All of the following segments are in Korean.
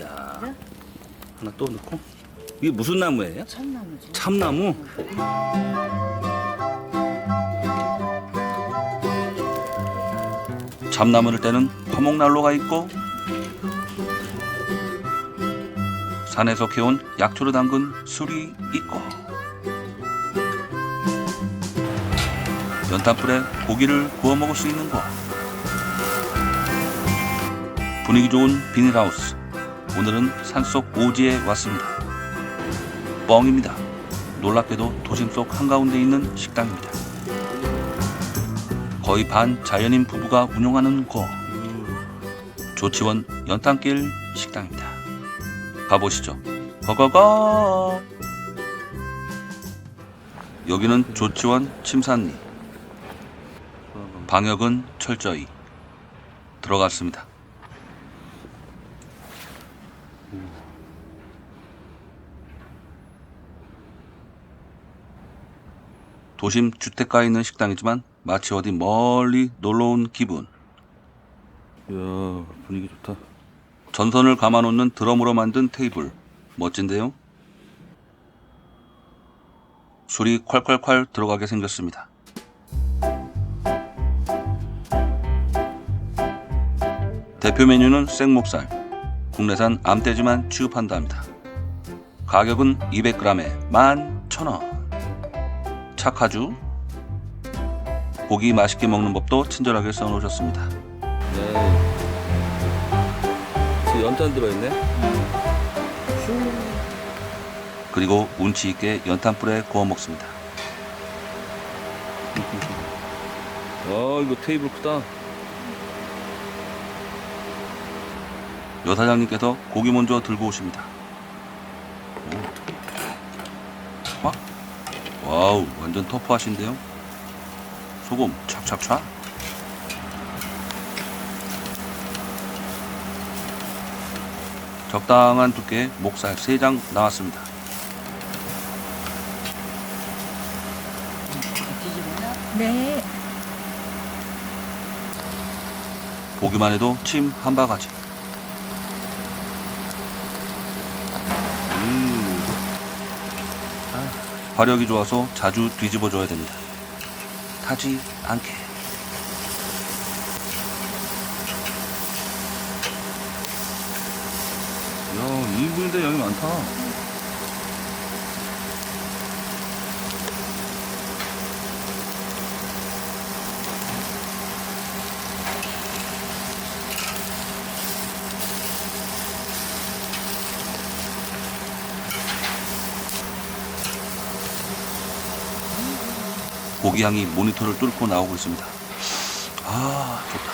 야 그래? 하나 또 넣고 이게 무슨 나무예요? 참나무지. 참나무? 참나무를 떼는 화목난로가 있고 산에서 캐온 약초로 담근 술이 있고 연탄불에 고기를 구워 먹을 수 있는 곳 분위기 좋은 비닐하우스 오늘은 산속 오지에 왔습니다. 뻥입니다. 놀랍게도 도심 속 한가운데 있는 식당입니다. 거의 반 자연인 부부가 운영하는 곳 조치원 연탄길 식당입니다. 가보시죠. 고고고 여기는 조치원 침산리. 방역은 철저히. 들어갔습니다 도심 주택가에 있는 식당이지만 마치 어디 멀리 놀러 온 기분. 이야, 분위기 좋다. 전선을 감아놓는 드럼으로 만든 테이블. 멋진데요? 술이 콸콸콸 들어가게 생겼습니다. 대표 메뉴는 생목살. 국내산 암돼지만 취급한다 합니다. 가격은 200g에 11,000원. 착하주 고기 맛있게 먹는 법도 친절하게 써놓으셨습니다. 네. 지금 연탄 들어있네. 그리고 운치 있게 연탄불에 구워 먹습니다. 아 이거 테이블 크다. 여 사장님께서 고기 먼저 들고 오십니다. 오. 와? 와우 완전 터프하신데요 소금 촥촥촥 적당한 두께 목살 3장 나왔습니다? 네. 보기만 해도 침 한 바가지 화력이 좋아서 자주 뒤집어 줘야 됩니다. 타지 않게. 야 2인분인데 양이 많다 고기 향이 모니터를 뚫고 나오고 있습니다. 아, 좋다.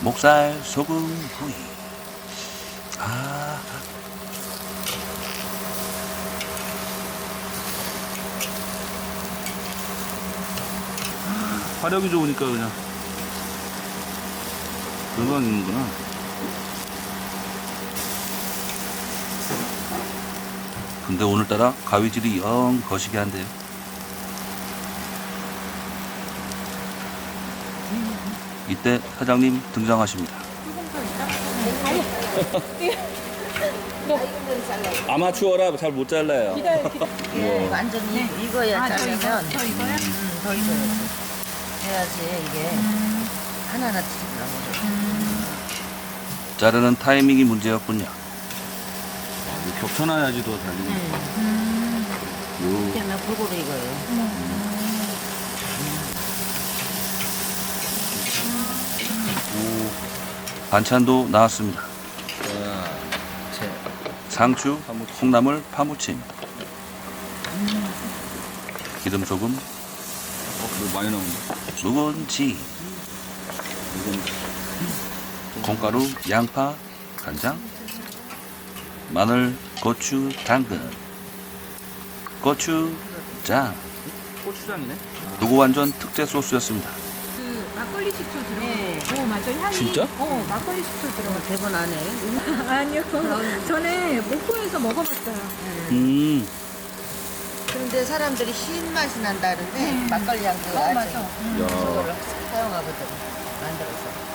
목살, 소금, 구이. 아. 화력이 좋으니까 그냥 금방 익는구나. 근데 오늘따라 가위질이 영 거시기 한데요. 이때 사장님 등장하십니다. 아마추어라 잘 못 잘라요. 이게 완전히 익어야 아, 저 이거, 자르면 저 이거요? 음, 더 익어야지. 해야지 이게 하나하나 뒤집으라고. 자르는 타이밍이 문제였군요. 겹쳐놔야지 더잘 익는 요. 그러면 골고루 익어요. 반찬도 나왔습니다. 상추, 콩나물, 파무침, 기름 소금, 뭐 많이 나온다. 묵은지, 콩가루, 양파, 간장, 마늘, 고추, 당근, 고추장. 고추장이네. 요거 완전 특제 소스였습니다. 그 막걸리 식초 들어가. 네. 어, 맞아. 향이. 진짜? 어, 막걸리 식초 들어가. 대본 안에 아니요. 전에 목포에서 먹어봤어요. 음, 근데 사람들이 흰 맛이 난다는데 음. 막걸리 향도 어, 아직 맞아. 야. 저거를 사용하거든 만들어서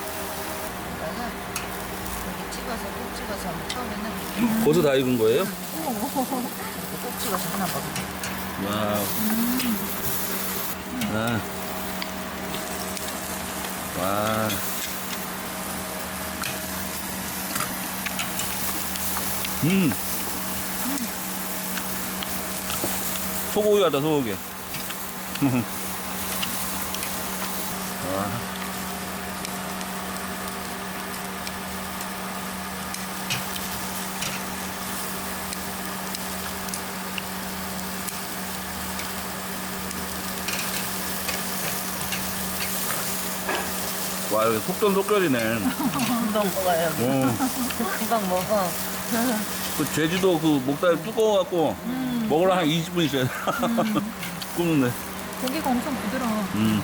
찍어서 꼭 찍어서 처음에는 벌써 다 익은 거예요? 꼭 찍어서 하나 먹어. 와우. 아. 와. 음. 소고기 같다, 소고기. 와, 여기 속전속결이네. 금방 먹어요. 어. 금방 먹어. 그 제주도 그 목살이 두꺼워갖고 먹으려 한 20분 있어야 돼. 굽는데. 고기가 엄청 부드러워. 음.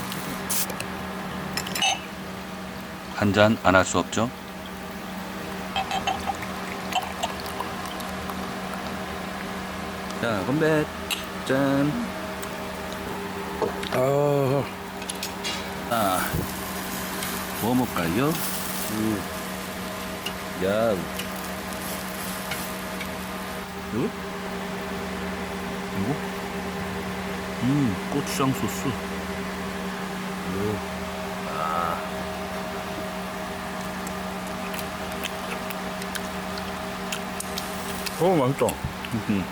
한 잔 안 할 수 없죠. 자, 건배. 짠. 아. 아. 뭐 먹을까요? 음. 야. 이거? 이거? 음, 고추장 소스. 오. 아. 어, 맛있다. 음.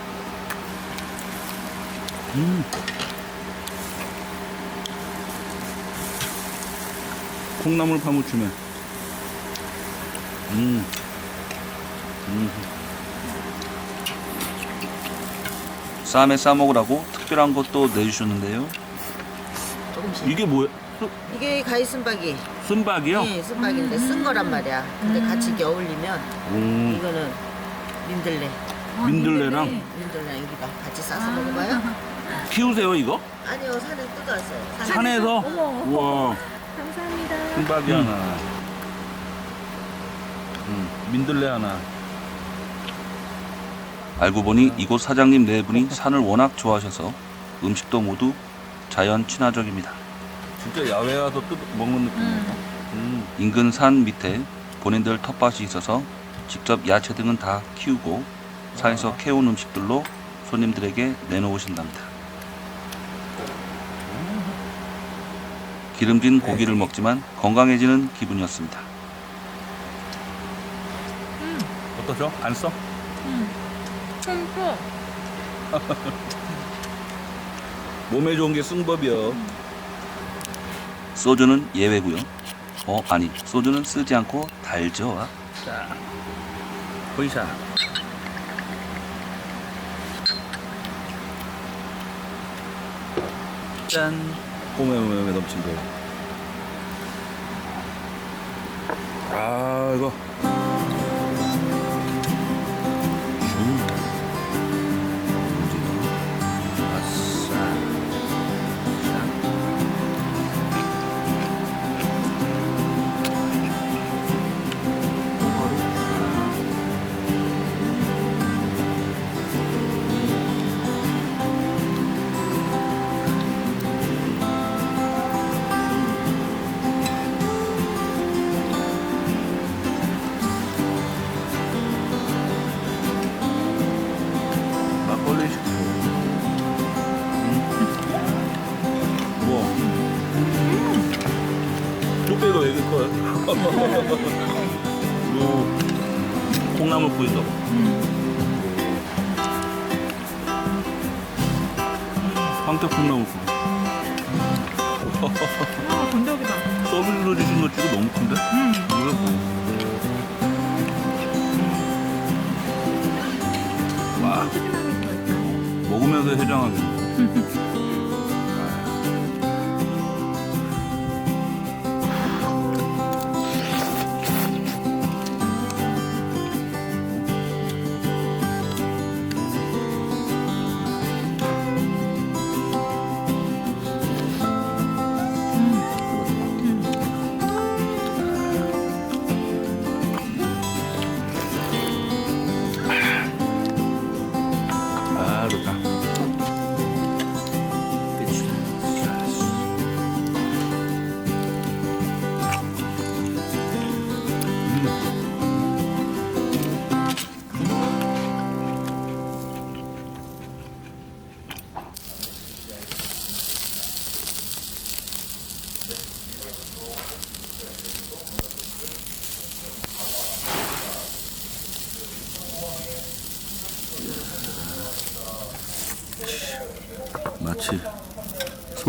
음. 콩나물 파무침에. 음. 음. 쌈에 싸 먹으라고 특별한 것도 내주셨는데요. 조금씩. 이게 뭐야? 이게 가이순박이. 쓴박이요? 네, 순박인데 쓴 거란 말이야. 근데 같이 이렇게 어울리면 음. 이거는 민들레. 아, 민들레랑? 민들레. 민들레 여기다 같이 싸서 아. 먹어봐요. 키우세요 이거? 아니요, 산에 뜯어왔어요. 산에. 산에서? 어머. 우와 감사합니다. 순박이 하나. 음, 민들레 하나. 알고 보니 이곳 사장님 네 분이 산을 워낙 좋아하셔서 음식도 모두 자연 친화적입니다. 진짜 야외 와서 뜯 먹는 느낌이에요. 음, 인근 산 밑에 본인들 텃밭이 있어서 직접 야채 등은 다 키우고 산에서 캐온 음식들로 손님들에게 내놓으신답니다 기름진 고기를 먹지만 건강해지는 기분이었습니다. 어떠죠? 안 써? 음. 몸에 좋은 게 쓴법이요. 소주는 예외고요. 어 아니 소주는 쓰지 않고 달죠. 자, 호이샤. 짠. 오메 오메 오메 넘친 거. 아 이거. 황태 콩나물. 와, 건더기다. 서비스로 주신 것 치고 너무 큰데? 음. 뭐야, 뭐. 와, 푸짐하게 들어있다. 먹으면서 해장하게. 아,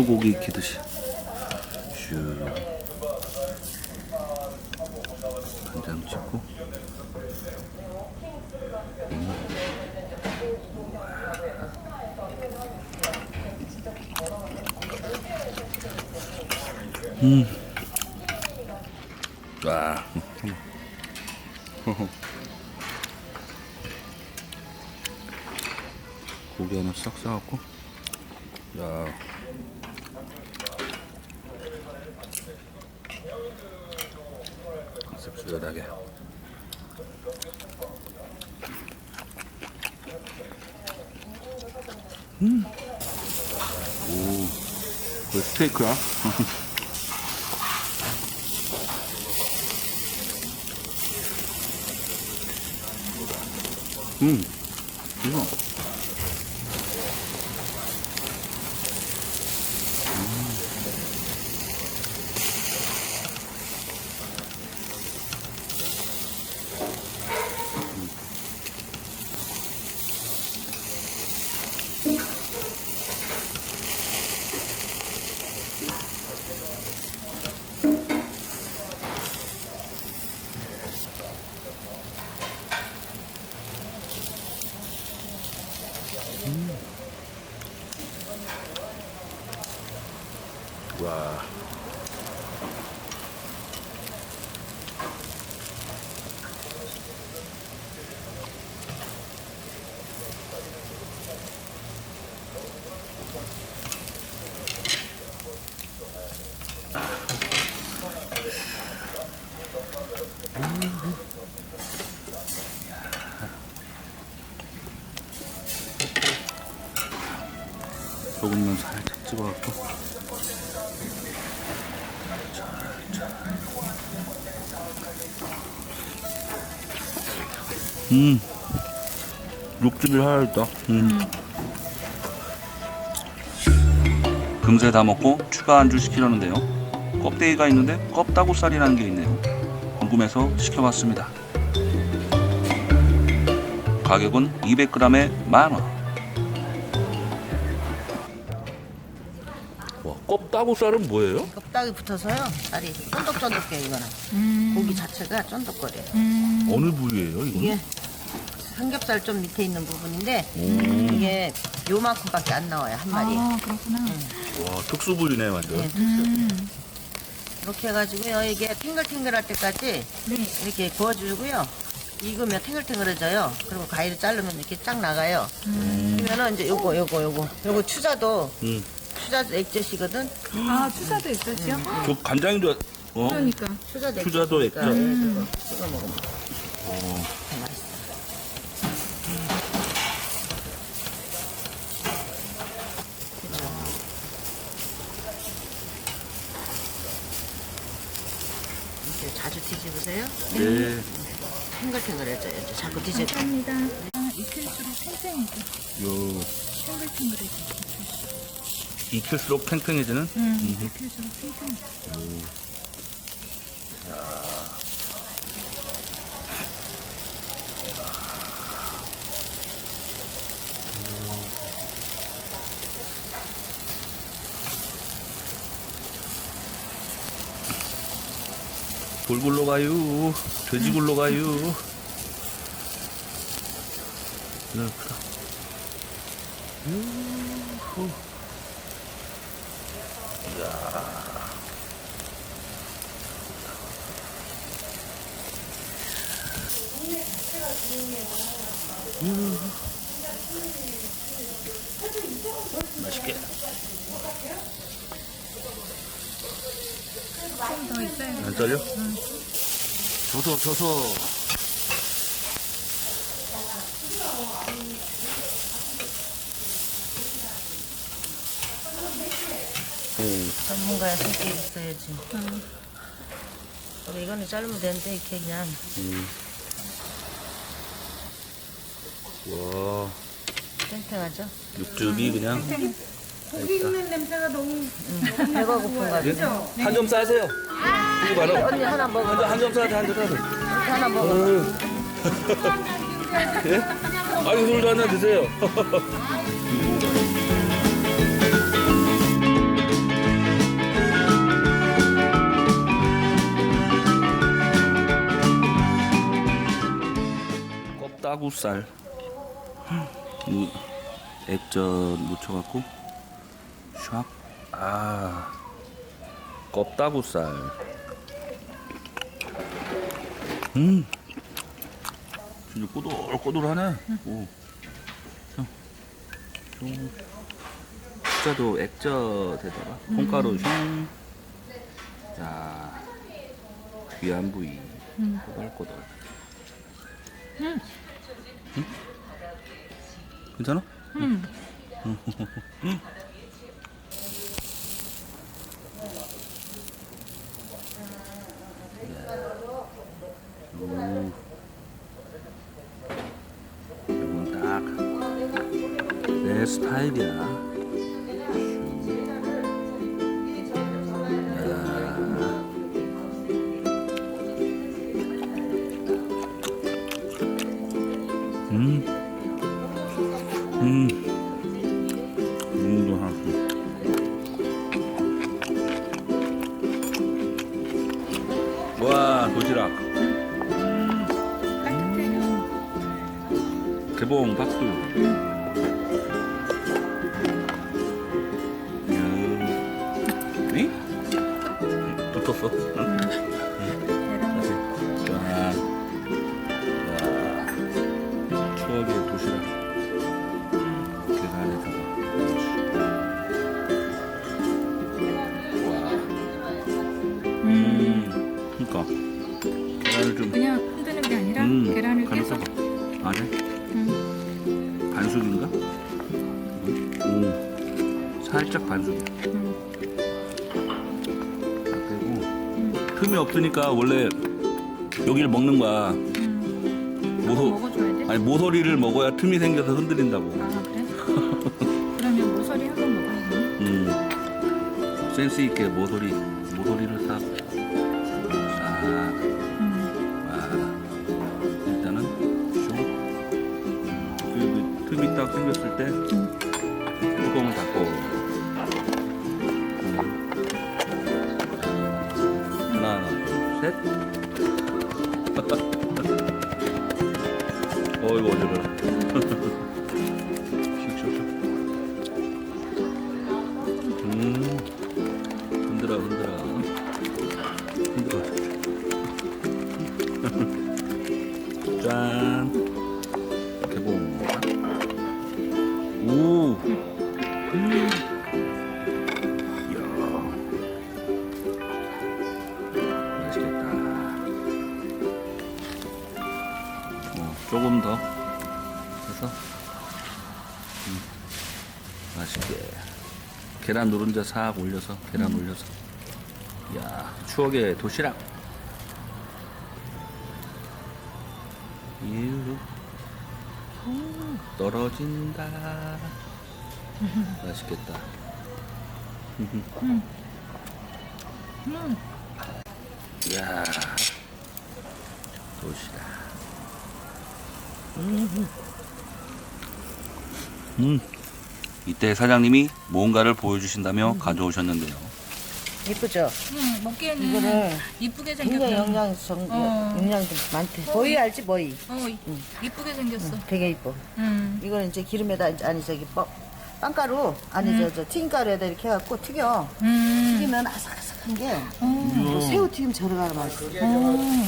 소고기 익히듯이 슈 간장 찍고 음. 와. 고기 하나 싹 싸갖고. 야. 씁쓸하게. 음. 오. 그 스테이크 음. 육즙이 살아있다. 음. 금세 다 먹고 추가 안주 시키려는데요. 껍데기가 있는데 껍다구살이라는 게 있네요. 궁금해서 시켜봤습니다. 가격은 200g에 만 원 와 껍다구살은 뭐예요? 껍데기 붙어서요. 살이 쫀득쫀득해 이거는. 음. 고기 자체가 쫀득거려. 요 음. 어느 부위예요 이거는? 이게 삼겹살 좀 밑에 있는 부분인데 오. 이게 요만큼밖에 안 나와요 한 마리. 아, 그렇구나. 와 특수 부위네 완전 예, 음. 이렇게 해가지고요 이게 탱글탱글할 때까지 네. 이렇게 구워주고요. 익으면 탱글탱글해져요. 그리고 가위로 자르면 이렇게 쫙 나가요. 그러면은 이제 요거 요거 요거 요거 추자도 음. 추자도 액젓이거든. 아, 추사도 있었죠? 저 간장도 어? 그러니까. 추자도 추자도 액젓이니까 액젓. 찍어 먹으면 어. 더 맛있어. 이렇게 자주 뒤집으세요. 네. 탱글탱글해져요. 이제 자꾸 뒤집어. 감사합니다. 아, 익힐수록 탱탱해져. 요 탱글탱글해져. 익힐수록 탱탱해지는? 음. 익힐수록 탱탱해져. 돌 굴러 가요. 돼지 굴러 가요. 야 크다 유 후. 맛있게 좀더. 안 잘려? 저서 저서 오. 전문가의 손길이 있어야지. 음. 이거는 자르면 되는데 이렇게 그냥 음. 와 탱탱하죠? 육즙이 그냥 고기 익는 냄새가 너무 음, 배가 고픈 거 예? 같아요. 한 점 싸세요. 아! 이거 봐라. 언니 하나 먹어. 한 점 싸세요. 한 점 싸세요. 하나 먹어. 어휴. 아, 예? 아니 술도 한잔 드세요. 껍다구살. 이 액젓 묻혀갖고 샥. 아 껍다구살. 음. 진짜 꼬들꼬들하네. 오. 진짜도 액젓에다가 콩가루 슝. 자, 귀한 부위. 꼬들꼬들. 응? 괜찮아? 음. 오. 이건 딱 내 스타일이야. 이야. 이? 붙었 없으니까 원래 여기를 먹는 거야. 음. 모서 먹어줘야 돼? 아니 모서리를 먹어야 틈이 생겨서 흔들린다고. 아 그래? 그러면 모서리 한 번 먹어야겠네. 음, 센스 있게 모서리 모서리를 싹. 싹. 음. 와. 일단은 슉. 음, 그, 그 틈이 딱 생겼을 때 셋. 어이구 어지러워. 슉슉슉. 음. 흔들어 흔들어. 흔들어. 짠. 개봉. 오. 음. 계란 노른자 싹 올려서 계란 올려서 이야 추억의 도시락 이루 떨어진다 맛있겠다 음. 이야 도시락 음. 이때 사장님이 뭔가를 보여주신다며 가져오셨는데요. 예쁘죠? 음, 먹기에는 이쁘게 굉장히 생겼다. 영양 정 어. 영양도 많대. 보이 알지 보이? 어, 이- 이쁘게 생겼어. 되게 이뻐. 음. 이거는 이제 기름에다 이제- 아니 저기 뻥 빵가루 아니 저, 저 튀김가루에다 이렇게 해갖고 튀겨. 음. 튀기면 아삭아삭한 게 어. 뭐 새우 튀김 저러가 맛있어. 어.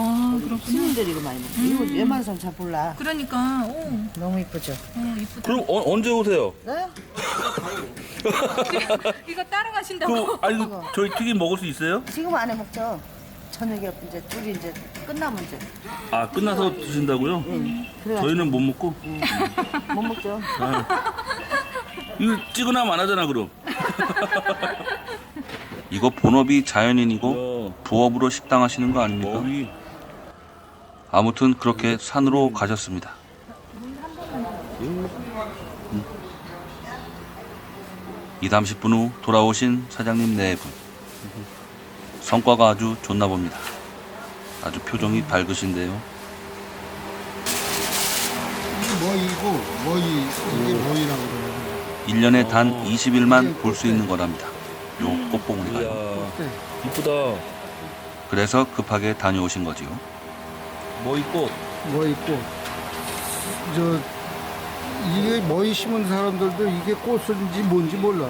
아, 그렇구나. 시민들이 이거 많이 먹어. 이거 웬만한 사람 잘 몰라. 그러니까, 오, 너무 이쁘죠? 어, 이쁘다. 그럼 어, 언제 오세요? 네? 이거 따라가신다고? 그 아니 저희 튀김 먹을 수 있어요? 지금 안에 먹죠. 저녁에 이제 둘이 이제 끝나면 이제 아 끝나서 드신다고요? 그래 저희는 못 먹고 못 먹죠. 이거 찍으나면 안 하잖아 그럼. 이거 본업이 자연인이고 부업으로 식당 하시는 거 아닙니까? 아무튼 그렇게 산으로 가셨습니다. 음. 2, 30분 후 돌아오신 사장님 네 분. 성과가 아주 좋나 봅니다. 아주 표정이 밝으신데요. 뭐이고 뭐이 이게 뭐이라고 그러는 1년에 단 20일만 볼 수 있는 거랍니다. 요 꽃봉오리가요. 거야. 이쁘다. 그래서 급하게 다녀오신 거지요. 뭐 있고 뭐 있고 저 이게 뭐이 심은 사람들도 이게 꽃인지 뭔지 몰라.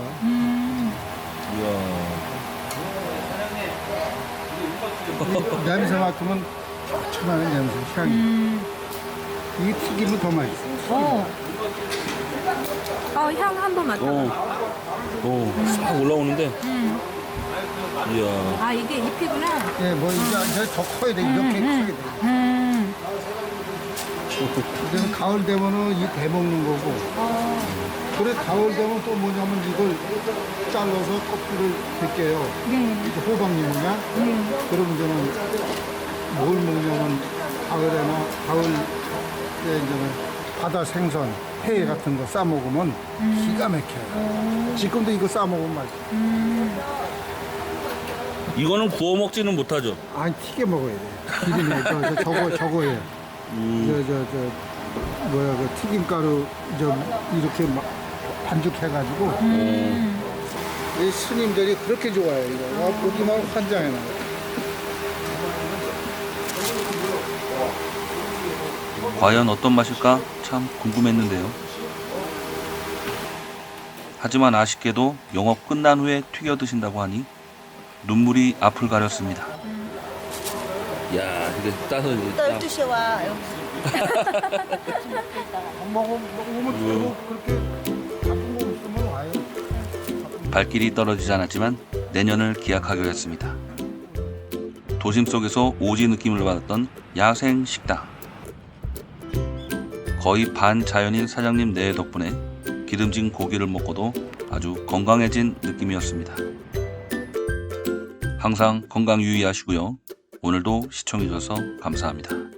냄새 맡으면 천하의 냄새 향이. 이게 튀기면 더 맛있어. 어. 어, 향 한 번 맡아. 어어싹 올라오는데 이야 아, 이게 잎이구나. 예, 뭐 이제 이제 더 커야 돼. 이렇게 크게 돼. 음. 그래서 가을 되면은 이 대 먹는 거고. 그래 가을 되면 또 뭐냐면 이걸 잘라서 껍질을 벗겨요. 네. 이게 호박잎이냐? 그러면 저는 뭘 먹냐면 가을에나 가을에 이제는 바다 생선, 회 같은 거 싸 먹으면 기가 막혀요. 지금도 이거 싸 먹으면 맛있어. 이거는 구워 먹지는 못하죠 아니 튀겨 먹어야 돼. 기름에 저, 저 저거 저거에 저 저 저 뭐야 그 튀김가루 좀 이렇게 막 반죽해가지고 이 스님들이 그렇게 좋아해요. 이거 와, 보기만 환장해 나. 과연 어떤 맛일까 참 궁금했는데요. 하지만 아쉽게도 영업 끝난 후에 튀겨 드신다고 하니 눈물이 앞을 가렸습니다. 야, 이게 따서 이제 12시에 와. 먹어 먹으면 또 그렇게 나쁜 거 없으면 와요. 발길이 떨어지지 않았지만 내년을 기약하기로 했습니다. 도심 속에서 오지 느낌을 받았던 야생 식당. 거의 반 자연인 사장님 내 덕분에 기름진 고기를 먹고도 아주 건강해진 느낌이었습니다. 항상 건강 유의하시고요. 오늘도 시청해주셔서 감사합니다.